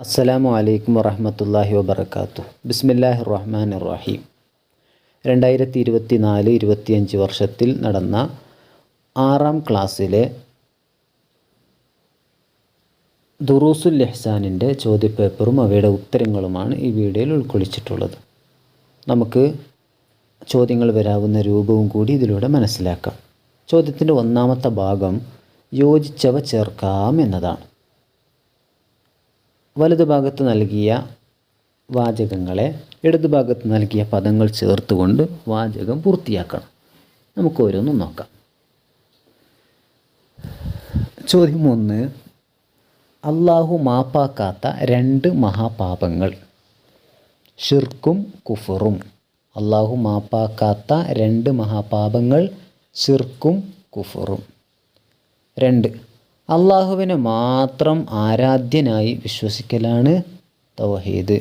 അസ്സലാമു അലൈക്കും വറഹമത്തല്ലാഹി വബർക്കാത്തു ബിസ്മില്ലാഹി റഹ്മാൻ റഹീം രണ്ടായിരത്തി ഇരുപത്തി നാല് ഇരുപത്തിയഞ്ച് വർഷത്തിൽ നടന്ന ആറാം ക്ലാസ്സിലെ ദുറൂസുൽ ലഹ്സാനിന്റെ ചോദ്യപേപ്പറും അവയുടെ ഉത്തരങ്ങളുമാണ് ഈ വീഡിയോയിൽ ഉൾക്കൊള്ളിച്ചിട്ടുള്ളത്. നമുക്ക് ചോദ്യങ്ങൾ വരാവുന്ന രൂപവും കൂടി ഇതിലൂടെ മനസ്സിലാക്കാം. ചോദ്യത്തിന്റെ ഒന്നാമത്തെ ഭാഗം യോജിച്ചവ ചേർക്കാം എന്നതാണ്. വലതുഭാഗത്ത് നൽകിയ വാചകങ്ങളെ ഇടതുഭാഗത്ത് നൽകിയ പദങ്ങൾ ചേർത്തുകൊണ്ട് വാചകം പൂർത്തിയാക്കണം. നമുക്ക് ഓരോന്നും നോക്കാം. ചോദ്യം ഒന്ന്. അള്ളാഹു മാപ്പാക്കാത്ത രണ്ട് മഹാപാപങ്ങൾ. ഷിർക്കും കുഫറും. അള്ളാഹു മാപ്പാക്കാത്ത രണ്ട് മഹാപാപങ്ങൾ ഷിർക്കും കുഫറും. രണ്ട്. അള്ളാഹുവിനെ മാത്രം ആരാധ്യനായി വിശ്വസിക്കലാണ് തൗഹീദ്.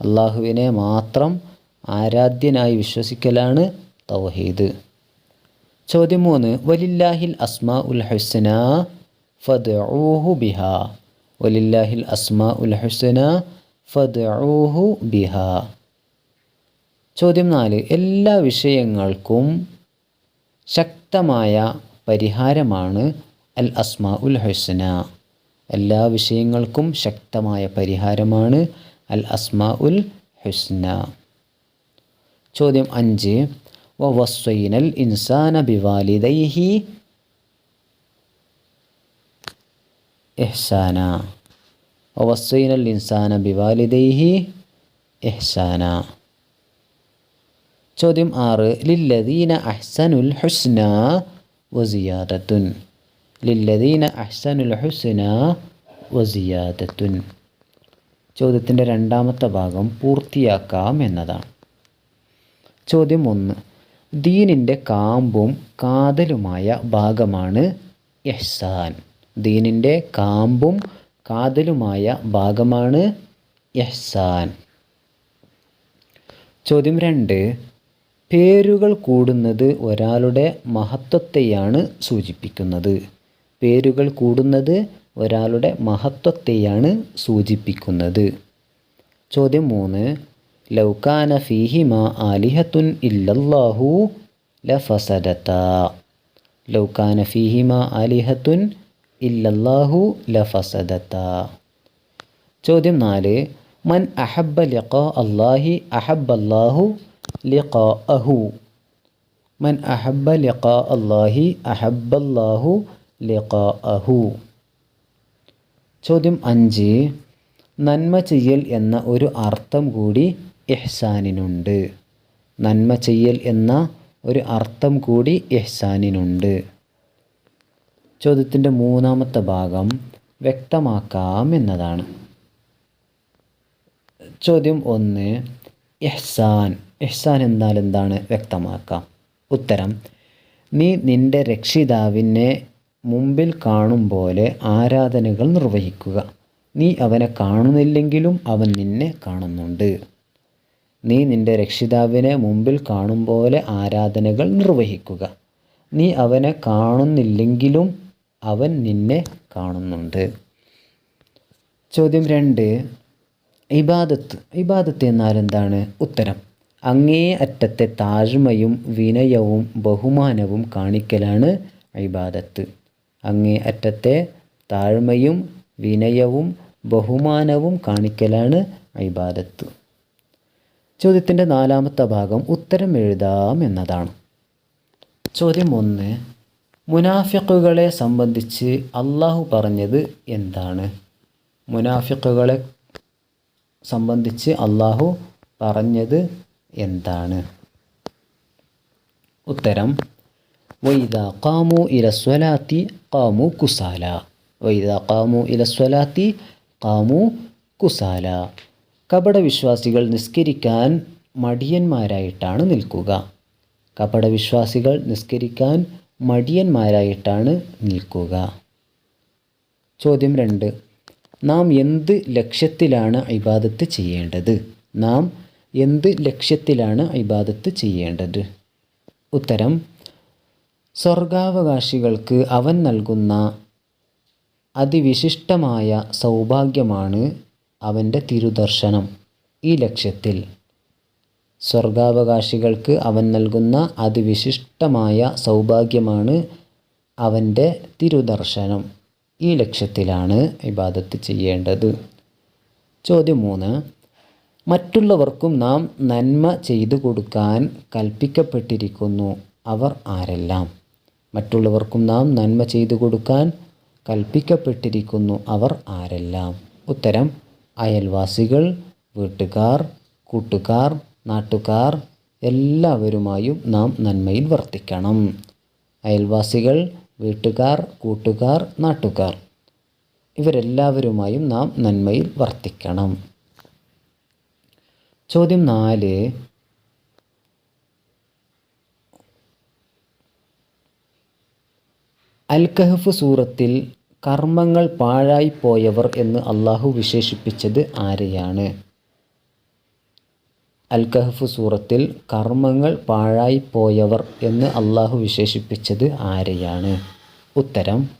അള്ളാഹുവിനെ മാത്രം ആരാധ്യനായി വിശ്വസിക്കലാണ് തൗഹീദ്. ചോദ്യം മൂന്ന് വലില്ലാഹിൽ അസ്മാ ഉൽ ഹുസന ഫദ്ഊഹു ബിഹ. വലില്ലാഹിൽ അസ്മാ ഉൽ ഹുസന ഫദ്ഊഹു ബിഹ. ചോദ്യം നാല് എല്ലാ വിഷയങ്ങൾക്കും ശക്തമായ പരിഹാരമാണ് അൽ അസ്മാ ഉൽ ഹുസ്ന എല്ലാ വിഷയങ്ങൾക്കും ശക്തമായ പരിഹാരമാണ് അൽ അസ്മാ ഉൽ ഹുസ്ന ചോദ്യം അഞ്ച്. വസ്വൈനൽ ഇൻസാന ബിവാലിദൈഹി ഇഹ്സാന വസ്വൈനൽ ഇൻസാന ബിവാലിദൈഹി ഇഹ്സാന ചോദ്യം ആറ്. ലില്ലദീന അഹ്സനുൽ ഹുസ്ന വസിയാദത്തുൻ ലില്ലദീന അഹ്സനുൽ ഹുസ്ന വസിയാദത്തുൻ ചോദ്യത്തിന്റെ രണ്ടാമത്തെ ഭാഗം പൂർത്തിയാക്കാം എന്നതാണ്. ചോദ്യം ഒന്ന്. ദീനിന്റെ കാമ്പും കാതലുമായ ഭാഗമാണ് യഹ്സാൻ ദീനിന്റെ കാമ്പും കാതലുമായ ഭാഗമാണ് യഹ്സാൻ ചോദ്യം രണ്ട്. പേരുകൾ കൂടുന്നത് ഒരാളുടെ മഹത്വത്തെയാണ് സൂചിപ്പിക്കുന്നത്. പേരുകൾ കൂടുന്നത് ഒരാളുടെ മഹത്വത്തെയാണ് സൂചിപ്പിക്കുന്നത്. ചോദ്യം മൂന്ന്. ലൗകാന ഫീഹിമ ആലിഹത്തുൻ ഇല്ലല്ലാഹു ലഫസദത്ത ലൗകാന ഫീഹിമ ആലിഹത്തുൻ ഇല്ലല്ലാഹു ലഫസദത്ത ചോദ്യം നാല്. മൻ അഹബ്ബ ലിഖാ അല്ലാഹി അഹബ്ബല്ലാഹു ലിഖാഅഹു. മൻ അഹബ്ബ ലിഖാ അല്ലാഹി അഹബ്ബല്ലാഹു ലിഖാഅഹു. ചോദ്യം അഞ്ച്. നന്മ ചെയ്യൽ എന്ന ഒരു അർത്ഥം കൂടി ഇഹ്സാനിനുണ്ട്. നന്മ ചെയ്യൽ എന്ന ഒരു അർത്ഥം കൂടി ഇഹ്സാനിനുണ്ട്. ചോദ്യത്തിന്റെ മൂന്നാമത്തെ ഭാഗം വ്യക്തമാക്കാം എന്നതാണ്. ചോദ്യം ഒന്ന്. ഇഹ്സാൻ. ഇഹ്സാൻ എന്നാൽ എന്താണ്? വ്യക്തമാക്കാം. ഉത്തരം. നീ നിന്റെ രക്ഷിതാവിനെ മുമ്പിൽ കാണും പോലെ ആരാധനകൾ നിർവഹിക്കുക. നീ അവനെ കാണുന്നില്ലെങ്കിലും അവൻ നിന്നെ കാണുന്നുണ്ട്. നീ നിന്റെ രക്ഷിതാവിനെ മുമ്പിൽ കാണും പോലെ ആരാധനകൾ നിർവഹിക്കുക. നീ അവനെ കാണുന്നില്ലെങ്കിലും അവൻ നിന്നെ കാണുന്നുണ്ട്. ചോദ്യം രണ്ട്. ഇബാദത്ത്. ഇബാദത്ത് എന്നാൽ എന്താണ് ഉത്തരം. അങ്ങേ അറ്റത്തെ താഴ്മയും വിനയവും ബഹുമാനവും കാണിക്കലാണ് ഇബാദത്ത്. അങ്ങേ അറ്റത്തെ താഴ്മയും വിനയവും ബഹുമാനവും കാണിക്കലാണ് ഇബാദത്ത് ചോദ്യത്തിന്റെ നാലാമത്തെ ഭാഗം ഉത്തരം എഴുതാം എന്നതാണ്. ചോദ്യം ഒന്ന് മുനാഫിക്കുകളെ സംബന്ധിച്ച് അള്ളാഹു പറഞ്ഞത് എന്താണ്? മുനാഫിക്കുകളെ സംബന്ധിച്ച് അള്ളാഹു പറഞ്ഞത് എന്താണ്? ഉത്തരം വൈദ കാമു ഇലസ്വലാത്തി കാമു കുസാല വൈദ കാമു ഇലസ്വലാത്തി കാമു കുസാല കപടവിശ്വാസികൾ നിസ്കരിക്കാൻ മടിയന്മാരായിട്ടാണ് നിൽക്കുക. കപടവിശ്വാസികൾ നിസ്കരിക്കാൻ മടിയന്മാരായിട്ടാണ് നിൽക്കുക. ചോദ്യം രണ്ട്. നാം എന്ത് ലക്ഷ്യത്തിലാണ് ഇബാദത്ത് ചെയ്യേണ്ടത്? നാം എന്ത് ലക്ഷ്യത്തിലാണ് ഇബാദത്ത് ചെയ്യേണ്ടത്? ഉത്തരം സ്വർഗാവകാശികൾക്ക് അവൻ നൽകുന്ന അതിവിശിഷ്ടമായ സൗഭാഗ്യമാണ് അവന്റെ തിരുദർശനം ഈ ലക്ഷ്യത്തിൽ. സ്വർഗാവകാശികൾക്ക് അവൻ നൽകുന്ന അതിവിശിഷ്ടമായ സൗഭാഗ്യമാണ് അവന്റെ തിരുദർശനം ഈ ലക്ഷ്യത്തിലാണ് ഇബാദത്ത് ചെയ്യേണ്ടത്. ചോദ്യം മൂന്ന്. മറ്റുള്ളവർക്കും നാം നന്മ ചെയ്തു കൊടുക്കാൻ കൽപ്പിക്കപ്പെട്ടിരിക്കുന്നു. അവർ ആരെല്ലാം? മറ്റുള്ളവർക്കും നാം നന്മ ചെയ്തു കൊടുക്കാൻ കൽപ്പിക്കപ്പെട്ടിരിക്കുന്നു. അവർ ആരെല്ലാം? ഉത്തരം അയൽവാസികൾ വീട്ടുകാർ കൂട്ടുകാർ നാട്ടുകാർ എല്ലാവരുമായും നാം നന്മയിൽ വർത്തിക്കണം. അയൽവാസികൾ വീട്ടുകാർ കൂട്ടുകാർ നാട്ടുകാർ ഇവരെല്ലാവരുമായും നാം നന്മയിൽ വർത്തിക്കണം. ചോദ്യം നാല് അൽ കഹഫ് സൂറത്തിൽ കർമ്മങ്ങൾ പാഴായിപ്പോയവർ എന്ന് അള്ളാഹു വിശേഷിപ്പിച്ചത് ആരെയാണ്? അൽ കഹഫ് സൂറത്തിൽ കർമ്മങ്ങൾ പാഴായിപ്പോയവർ എന്ന് അള്ളാഹു വിശേഷിപ്പിച്ചത് ആരെയാണ്? ഉത്തരം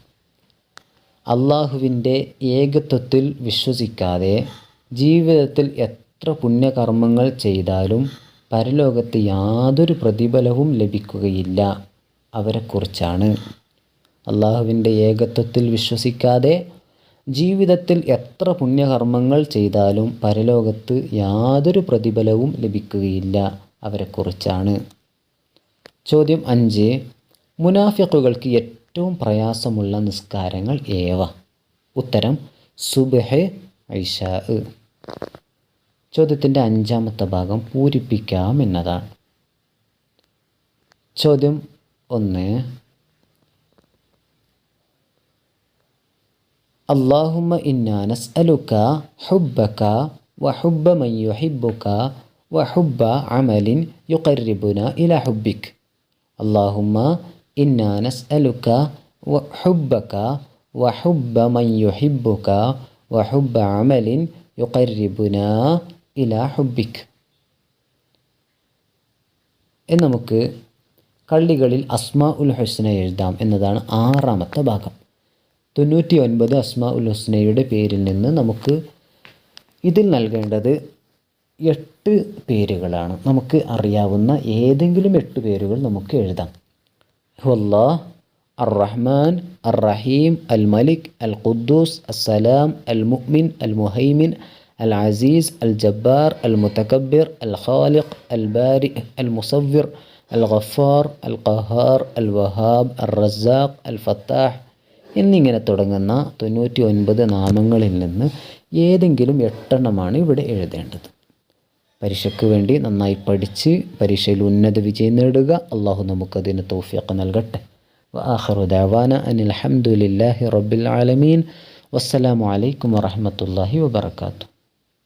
അള്ളാഹുവിന്റെ ഏകത്വത്തിൽ വിശ്വസിക്കാതെ ജീവിതത്തിൽ എത്ര പുണ്യകർമ്മങ്ങൾ ചെയ്താലും പരലോകത്ത് യാതൊരു പ്രതിഫലവും ലഭിക്കുകയില്ല. അവരെക്കുറിച്ചാണ്. അള്ളാഹുവിന്റെ ഏകത്വത്തിൽ വിശ്വസിക്കാതെ ജീവിതത്തിൽ എത്ര പുണ്യകർമ്മങ്ങൾ ചെയ്താലും പരലോകത്ത് യാതൊരു പ്രതിഫലവും ലഭിക്കുകയില്ല അവരെക്കുറിച്ചാണ്. ചോദ്യം അഞ്ച്. മുനാഫിക്കുകൾക്ക് ഏറ്റവും പ്രയാസമുള്ള നിസ്കാരങ്ങൾ ഏവ? ഉത്തരം സുബഹ് ഐഷാ ചോദ്യത്തിന്റെ അഞ്ചാമത്തെ ഭാഗം പൂരിപ്പിക്കാം എന്നതാണ്. ചോദ്യം ഒന്ന്. اللهم إنا نسألك حبك وحب من يحبك وحب عمل يقربنا إلى حبك اللهم إنا نسألك حبك وحب من يحبك وحب عمل يقربنا إلى حبك എന്ന് നമുക്ക് കള്ളികളിൽ അസ്മാ ഉൽ ഹുസ്ന എഴുതാം എന്നതാണ് ആറാമത്തെ ഭാഗം തൊണ്ണൂറ്റി ഒൻപത് അസ്മാ ഉൽ ഹുസ്നയുടെ പേരിൽ നിന്ന് നമുക്ക് ഇതിൽ നൽകേണ്ടത് എട്ട് പേരുകളാണ്. നമുക്ക് അറിയാവുന്ന ഏതെങ്കിലും എട്ട് പേരുകൾ നമുക്ക് എഴുതാം. ഹുല്ലാ അർ റഹ്മാൻ അർ റഹീം അൽ മലിക് അൽ ഖുദ്ദൂസ് അസ്സലാം അൽ മുഅ്മിൻ അൽ മുഹൈമിൻ അൽ അസീസ് അൽ ജബ്ബാർ അൽ മുത്തക്കബിർ അൽ ഖാലിഖ് അൽ ബാരി അൽ മുസവ്വിർ അൽ ഗഫാർ അൽ ഖഹാർ അൽ വഹാബ് അൽ റസാഖ് അൽ ഫത്താഹ് എന്നിങ്ങനെ തുടങ്ങുന്ന തൊണ്ണൂറ്റി ഒൻപത് നാമങ്ങളിൽ നിന്ന് ഏതെങ്കിലും എട്ടെണ്ണമാണ് ഇവിടെ എഴുതേണ്ടത് പരീക്ഷയ്ക്ക് വേണ്ടി നന്നായി പഠിച്ച് പരീക്ഷയിൽ ഉന്നത വിജയം നേടുക അള്ളാഹു നമുക്കതിന് തൗഫീഖ് നൽകട്ടെ وآخر دعوانا أن الحمد لله رب العالمين والسلام عليكم ورحمة الله وبركاته